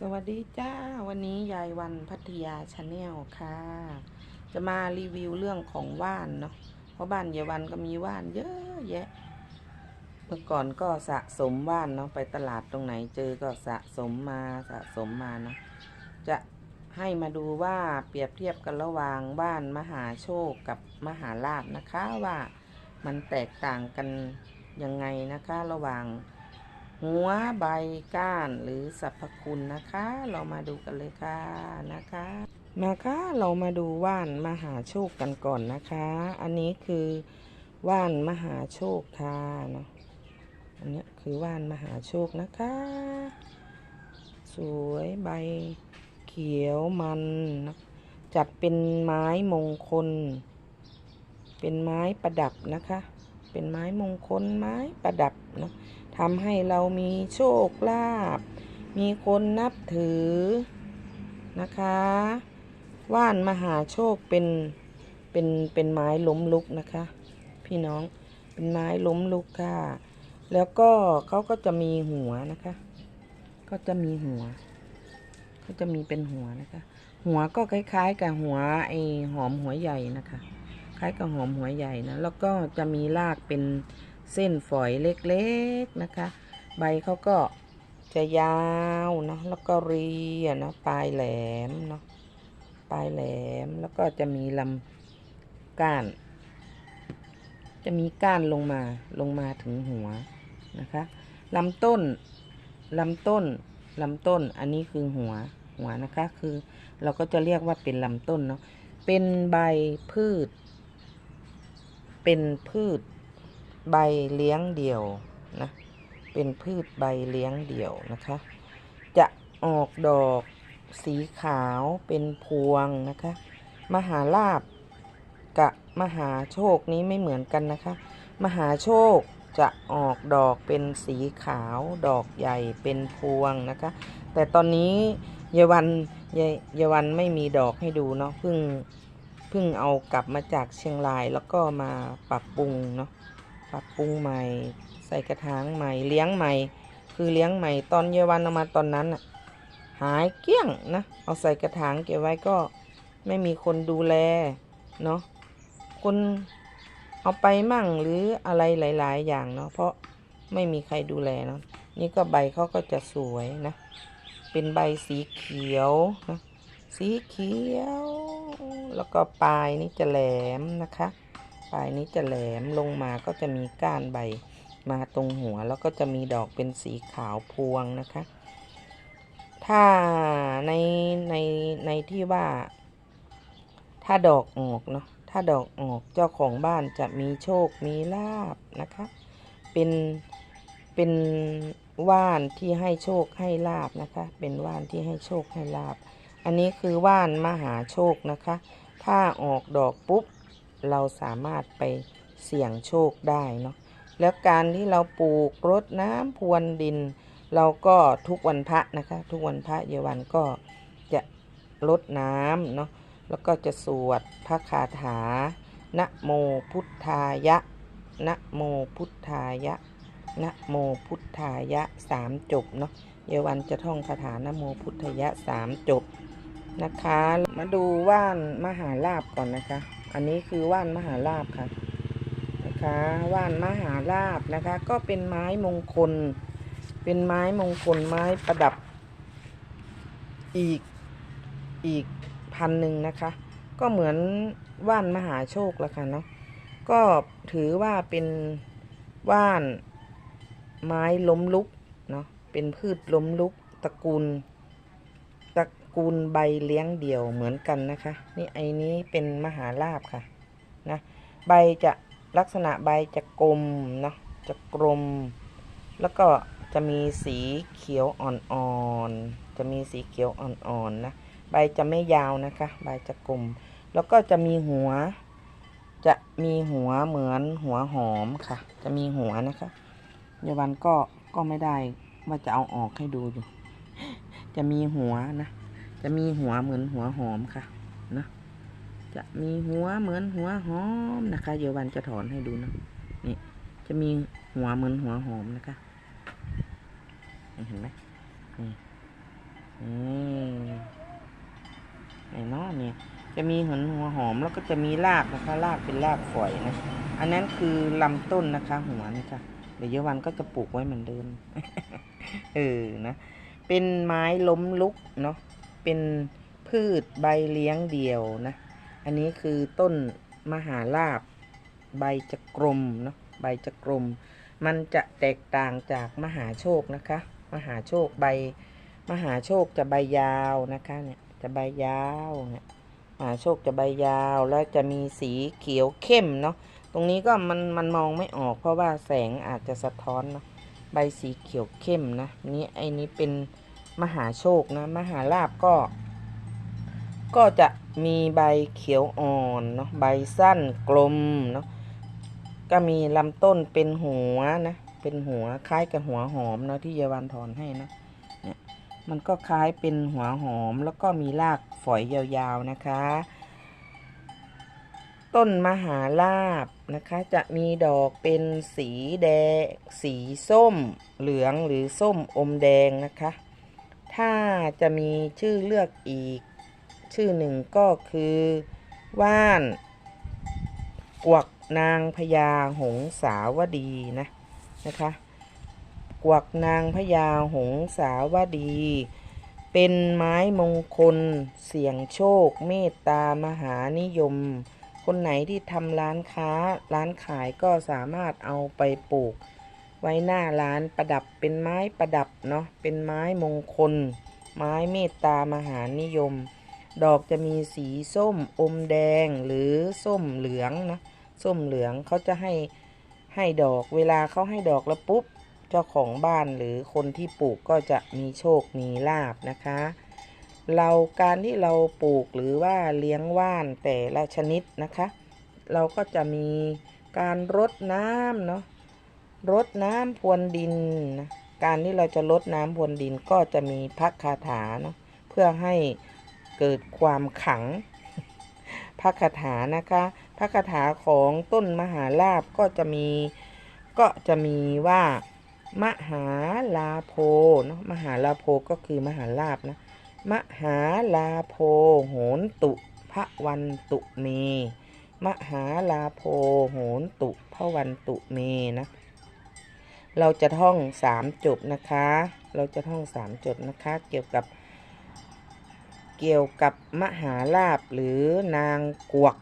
สวัสดีจ้า วันนี้ยายวันพัทยาชาแนลค่ะ จะมารีวิวเรื่องของว่านเนาะเพราะบ้านยายวันก็มีว่านเยอะแยะ เมื่อก่อนก็สะสมว่านเนาะไปตลาดตรงไหนเจอก็สะสมมาสะสมมาเนาะจะให้มาดูว่าเปรียบเทียบกันระหว่างว่านมหาโชคกับมหาลาภนะคะว่ามันแตกต่างกันยังไงนะคะระหว่าง หัวใบก้านหรือสรรพคุณนะคะ เรามาดูกันเลยค่ะนะคะมาค่ะเรามาดูว่านมหาโชคกันก่อนนะคะ อันนี้คือว่านมหาโชคค่ะเนาะอันนี้คือว่านมหาโชคนะคะ สวยใบเขียวมันนะจัดเป็นไม้มงคล เป็นไม้ประดับนะคะ เป็นไม้มงคลไม้ประดับเนาะ ทำให้เรามีโชคลาภมีคนนับถือนะคะ ว่านมหาโชคเป็นเป็นเป็นไม้ล้มลุกนะคะ พี่น้องเป็นไม้ล้มลุกค่ะ แล้วก็เขาก็จะมีหัวนะคะ ก็จะมีหัวเขาจะมีเป็นหัวนะคะ หัวก็คล้าย ๆ กับหัวไอหอมหัวใหญ่นะคะ คล้ายกับหอมหัวใหญ่นะแล้วก็จะมีรากเป็น เส้นฝอยเล็กๆนะคะ ใบเขาก็จะยาวเนาะแล้วก็เรียเนาะปลายแหลมเนาะปลายแหลมแล้วก็จะมีลำก้าน จะมีก้านลงมาลงมาถึงหัวนะคะลำต้นลำต้นลำต้นอันนี้คือหัวหัวนะคะคือเราก็จะเรียกว่าเป็นลำต้นเนาะเป็นใบพืช เป็นพืช ใบเลี้ยงเดี่ยวนะ เป็นพืชใบเลี้ยงเดี่ยวนะคะ จะออกดอกสีขาวเป็นพวงนะคะ มหาลาบกับมหาโชคนี้ไม่เหมือนกันนะคะ มหาโชคจะออกดอกเป็นสีขาวดอกใหญ่เป็นพวงนะคะ แต่ตอนนี้เยาวันเยเยาวันไม่มีดอกให้ดูเนาะเพิ่งเพิ่งเอากลับมาจากเชียงรายแล้วก็มาปรับปรุงเนาะ ปรับปรุงใหม่ ใส่กระถางใหม่เลี้ยงใหม่ คือเลี้ยงใหม่ตอนเยาวันเอามาตอนนั้นน่ะหายเกลี้ยงนะเอาใส่กระถางเก็บไว้ก็ไม่มีคนดูแลเนาะคนเอาไปมั่งหรืออะไรหลาย ๆ อย่างเนาะเพราะไม่มีใครดูแลเนาะนี่ก็ใบเขาก็จะสวยนะ เป็นใบสีเขียวนะสีเขียว แล้วก็ปลายนี่จะแหลมนะคะ ปลายนี้จะแหลมลงมาก็จะมีก้านใบมาตรงหัว แล้วก็จะมีดอกเป็นสีขาวพวงนะคะ ถ้าในในในที่ว่า ถ้าดอกออกเนาะถ้าดอกออกเจ้าของบ้านจะมีโชคมีลาบนะคะ เป็นเป็นว่านที่ให้โชคให้ลาบนะคะ เป็นว่านที่ให้โชคให้ลาบ อันนี้คือว่านมหาโชคนะคะ ถ้าออกดอกปุ๊บ เราสามารถไปเสี่ยงโชคได้เนาะแล้วการที่เราปลูกรดน้ำพรวนดิน เราก็ทุกวันพระนะคะ ทุกวันพระเยาวันก็จะรดน้ำเนาะแล้วก็จะสวดพระคาถานะโมพุทธายะนะโมพุทธายะนะโมพุทธายะสามจบเนาะเยาวันจะท่องคาถานะโมพุทธายะสามจบนะคะ มาดูว่านมหาลาบก่อนนะคะ อันนี้คือว่านมหาลาบค่ะนะคะว่านมหาลาบนะคะ ก็เป็นไม้มงคล เป็นไม้มงคลไม้ประดับ อีกอีกพันหนึ่งนะคะ ก็เหมือนว่านมหาโชคละค่ะเนาะก็ถือว่าเป็นว่านไม้ล้มลุกเนาะเป็นพืชล้มลุกตระกูล กูลใบเลี้ยงเดี่ยวเหมือนกันนะคะ นี่ไอ้นี้เป็นมหาลาบค่ะนะใบจะลักษณะใบจะกลมเนาะจะกลม แล้วก็จะมีสีเขียวอ่อนๆจะมีสีเขียวอ่อนๆนะใบจะไม่ยาวนะคะ ใบจะกลม แล้วก็จะมีหัว จะมีหัวเหมือนหัวหอมค่ะ จะมีหัวนะคะเยาวันก็ก็ไม่ได้ว่าจะเอาออกให้ดูอยู่ จะมีหัวนะ จะมีหัวเหมือนหัวหอมค่ะนะจะมีหัวเหมือนหัวหอมนะคะ เดี๋ยววันจะถอนให้ดูนะนี่จะมีหัวเหมือนหัวหอมนะคะเห็นไหมนี่หัอืมไหนเนาะเนี่ยจะมีหัวหัวหอมแล้วก็จะมีรากนะคะรากเป็นรากฝอยนะอันนั้นคือลำต้นนะคะ หัวนี่ค่ะเดี๋ยวเยาวันก็จะปลูกไว้เหมือนเดิมเออนะเป็นไม้ล้มลุกเนาะ เป็นพืชใบเลี้ยงเดี่ยวนะ อันนี้คือต้นมหาลาบใบจะกลมเนาะใบจะกลม มันจะแตกต่างจากมหาโชคนะคะ มหาโชคใบ มหาโชคจะใบยาวนะคะเนี่ยจะใบยาวเนี่ยมหาโชคจะใบยาวแล้วจะมีสีเขียวเข้มเนาะตรงนี้ก็มันมันมองไม่ออกเพราะว่าแสงอาจจะสะท้อนเนาะใบสีเขียวเข้มนะนี่ไอ้นี้เป็น มหาโชคนะ มหาลาบก็ ก็จะมีใบเขียวอ่อนเนาะใบสั้นกลมเนาะก็มีลำต้นเป็นหัวนะ เป็นหัวคล้ายกับหัวหอมเนาะที่เยาวันถอนให้นะเนี่ยมันก็คล้ายเป็นหัวหอมแล้วก็มีรากฝอยยาวๆนะคะ ต้นมหาลาบนะคะ จะมีดอกเป็นสีแดง สีส้ม เหลืองหรือส้มอมแดงนะคะ ถ้าจะมีชื่อเลือกอีก ชื่อหนึ่งก็คือ ว่านกวักนางพญาหงสาวดีนะนะคะกวักนางพญาหงสาวดี เป็นไม้มงคล เสี่ยงโชค เมตตามหานิยม คนไหนที่ทำร้านค้าร้านขายก็สามารถเอาไปปลูก ไว้หน้าร้านประดับเป็นไม้ประดับเนาะเป็นไม้มงคล ไม้เมตตามหานิยม ดอกจะมีสีส้มอมแดงหรือส้มเหลืองนะส้มเหลืองเขาจะให้ให้ดอกเวลาเขาให้ดอกแล้วปุ๊บเจ้าของบ้านหรือคนที่ปลูกก็จะมีโชคมีลาบนะคะ เราการที่เราปลูกหรือว่าเลี้ยงว่านแต่ละชนิดนะคะ เราก็จะมีการรดน้ำเนาะ รดน้ำพรวนดินนะการที่เราจะรดน้ำพรวนดินก็จะมีพักคาถาเนาะเพื่อให้เกิดความขังพักคาถานะคะพักคาถาของต้นมหาลาบก็จะมีก็จะมีว่ามหาลาโพเนาะมหาลาโพก็คือมหาลาบนะมหาลาโพโหนตุพระวันตุเม มหาลาโพโหนตุพระวันตุเมนะ เราจะท่องสามจบนะคะ เราจะท่องสามจบนะคะ เกี่ยวกับ เกี่ยวกับมหาลาบหรือนางกวก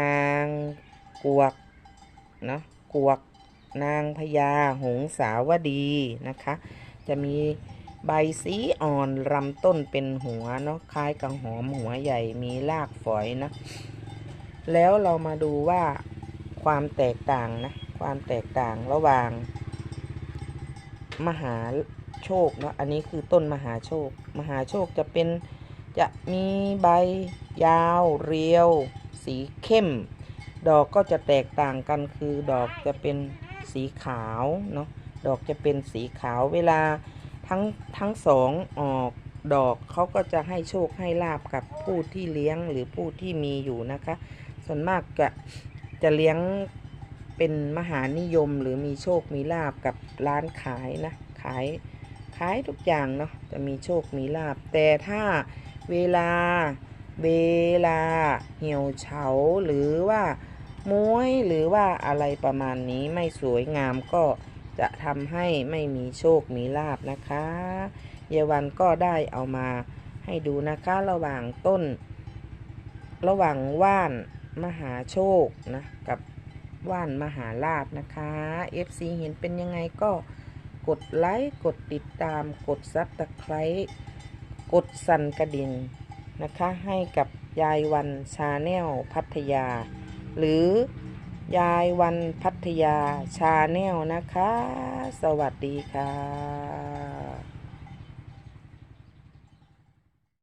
นางกวกเนาะกวก นางพญาหงสาวดีนะคะ จะมีใบสีอ่อนลำต้นเป็นหัวเนาะคล้ายกับหอมหัวใหญ่มีรากฝอยนะ แล้วเรามาดูว่าความแตกต่างนะ ความแตกต่างระหว่าง มหาโชคเนาะอันนี้คือต้นมหาโชค มหาโชคจะเป็นจะมีใบยาวเรียว สีเข้ม ดอกก็จะแตกต่างกันคือดอกจะเป็นสีขาวเนาะดอกจะเป็นสีขาวเวลาทั้งทั้งสองออกดอกเขาก็จะให้โชคให้ลาบกับผู้ที่เลี้ยงหรือผู้ที่มีอยู่นะคะ ส่วนมากจะจะเลี้ยง เป็นมหานิยมหรือมีโชคมีลาบกับร้านขายนะขายขายทุกอย่างเนาะจะมีโชคมีลาบ แต่ถ้าเวลาเวลาเหี่ยวเฉาหรือว่าม้วยหรือว่าอะไรประมาณนี้ไม่สวยงามก็จะทำให้ไม่มีโชคมีลาบนะคะ เยาวันก็ได้เอามาให้ดูนะคะระหว่างต้น ระหว่างว่านมหาโชคนะกับ ว่านมหาลาบนะคะ FC เห็นเป็นยังไงก็กดไลค์กดติดตามกดซับตะไคร้กดสั่นกระดิ่งนะคะ ให้กับยายวันชาแนลพัทยา หรือยายวันพัทยาชาแนลนะคะ สวัสดีค่ะ